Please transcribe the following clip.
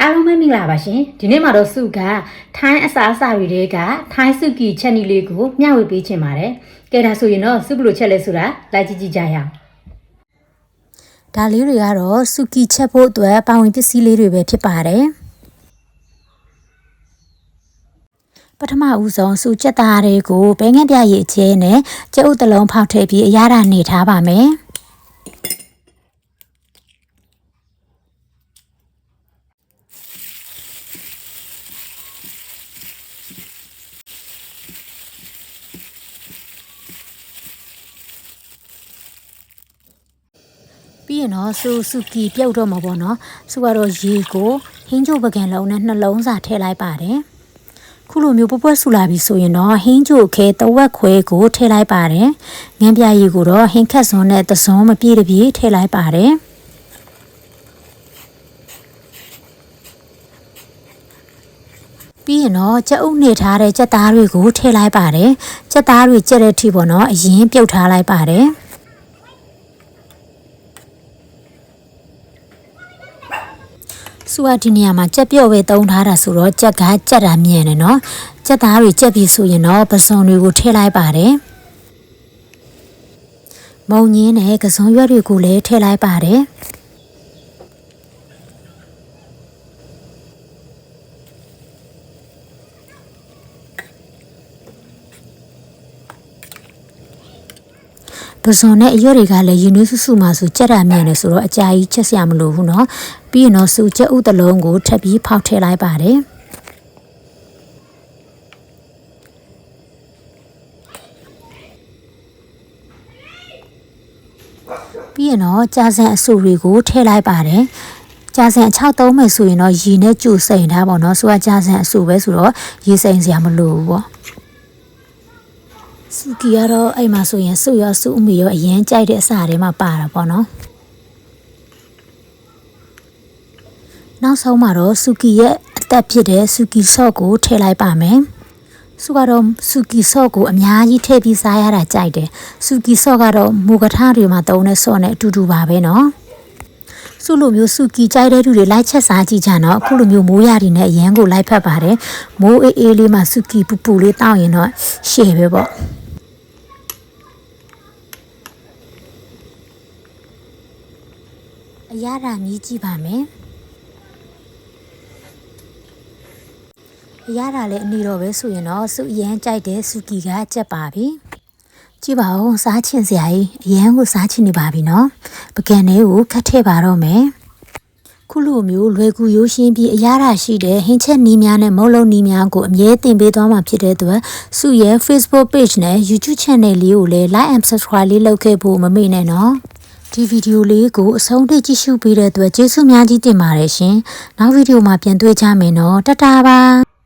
အားလုံးပဲမင်္ဂလာပါရှင်ဒီနေ့မှာတော့စုကထိုင်းအစားအစာတွေတွေကထိုင်းစုကီချက်နီလေးကိုမျှဝေပေးချင်ပါတယ်ကဲဒါဆိုရင်တော့စုဘယ်လိုချက်လဲဆိုတာလိုက်ကြည့်ကြည့်ကြရအောင်ဒါလေးတွေကတော့စုကီချက်ဖို့အတွက်ပါဝင်ပစ္စည်းလေးတွေပဲဖြစ်ပါတယ်ပထမဦးဆုံးစုချက်သားတွေကိုဘဲငှက်ပြရည်အကျဲနဲ့ကျုပ်တစ်လုံးဖောက်ထည့်ပြီးအရသာနေထားပါမယ် ပြီးရင်တော့စုစုကီပြုတ်တော့မှာပေါ့နော်စုကတော့ရေကိုဟင်းချိုပကံလုံးနဲ့နှလုံးစာထည့်လိုက်ပါတယ်ခုလိုမျိုးပွက်ပွက်ဆူလာပြီဆိုရင်တော့ဟင်းချိုခဲတဝက်ခွဲကိုထည့်လိုက်ပါတယ်ငန်းပြရည်ကိုတော့ဟင်းခက်စွန်းနဲ့သစွန်းမပြည့်တပြည့်ထည့်လိုက်ပါတယ်ပြီးရင်တော့ကြက်အုပ်နေထားတဲ့ကြက်သားတွေကိုထည့်လိုက်ပါတယ်ကြက်သားတွေကြက်တဲ့အထိပေါ့နော်အရင်ပြုတ်ထားလိုက်ပါတယ် စုကဒီနေရာမှာကြက်ပြော့ပဲတုံးထားတာဆိုတော့ကြက်ကကြက်တာမြင်တယ်နော်ကြက်သားတွေကြက်ပြီဆိုရင်တော့ပစုံတွေကိုထည့်လိုက်ပါတယ်မုံညင်းနဲ့ကစုံရွက်တွေကိုလည်းထည့်လိုက်ပါတယ် ပစုံနဲ့အရွက်တွေကလည်းယူနွေးစုစုမှဆိုကြက်တာမြင်တယ်ဆိုတော့အကြာကြီးချက်စရာမလိုဘူးเนาะပြီးရင်တော့စူကြက်ဥတစ်လုံးကိုထပ်ပြီးဖောက်ထည့်လိုက်ပါတယ်ပြီးရင်တော့ကြာစံအဆူတွေကိုထည့်လိုက်ပါတယ်ကြာစံအချောက်သုံးမယ်ဆိုရင်တော့ရေနဲ့ကြူစိန်ထားပါတော့ဆိုတော့ကြာစံအဆူပဲဆိုတော့ရေစိန်စရာမလိုဘူးပေါ့ စုကီကတော့အဲ့မှာဆိုရင်စုရောစုအမီရောအရင်ကြိုက်တဲ့အစာတွေမှာပါတာပေါ့နော်နောက်ဆုံးမှာတော့စုကီရဲ့အသက်ဖြစ်တဲ့စုကီဆော့ကိုထည့်လိုက်ပါမယ်စုကတော့စုကီဆော့ကိုအများကြီးထည့်ပြီးစားရတာကြိုက်တယ်စုကီဆော့ကတော့မူကထားတွေမှာတုံးတဲ့ဆော့နဲ့အတူတူပါပဲနော် စုလိုမျိုးစုကီကြိုက်တဲ့သူတွေလိုက်ချက်စားကြည့်ကြတော့အခုလိုမျိုးမိုးရည်နဲ့အရန်ကိုလိုက်ဖက်ပါတယ်မိုးအေးအေးလေးမှာစုကီပူပူလေးတောင်းရင်တော့ရှယ်ပဲပေါ့အရသာမြည်ကြည့်ပါမယ်အရသာလည်းအနီတော့ပဲဆိုရင်တော့စုအရန်ကြိုက်တဲ့စုကီကကြက်ပါပြီ ကြည့်ပါဦးစားချင်စရာကြီးအရန်ကိုစားချင်နေပါပြီနော်ပကံလေးကိုခတ်ထည့်ပါတော့မယ်ခုလိုမျိုးလွယ်ကူရိုးရှင်းပြီးအရသာရှိတဲ့ဟင်းချက်နီးများနဲ့မုတ်လုံးနီးများကိုအမြဲတင်ပေးသွားမှာဖြစ်တဲ့အတွက်စုရဲ့ Facebook page နဲ့ YouTube channel လေးကိုလည်း like and subscribe လေးလုပ်ခဲ့ဖို့မမေ့နဲ့နော်ဒီဗီဒီယိုလေးကိုအဆုံးထိကြည့်ရှုပေးတဲ့အတွက်ကျေးဇူးများကြီးတင်ပါတယ်ရှင်။နောက်ဗီဒီယိုမှာပြန်တွေ့ကြမယ်နော်။တတားပါ။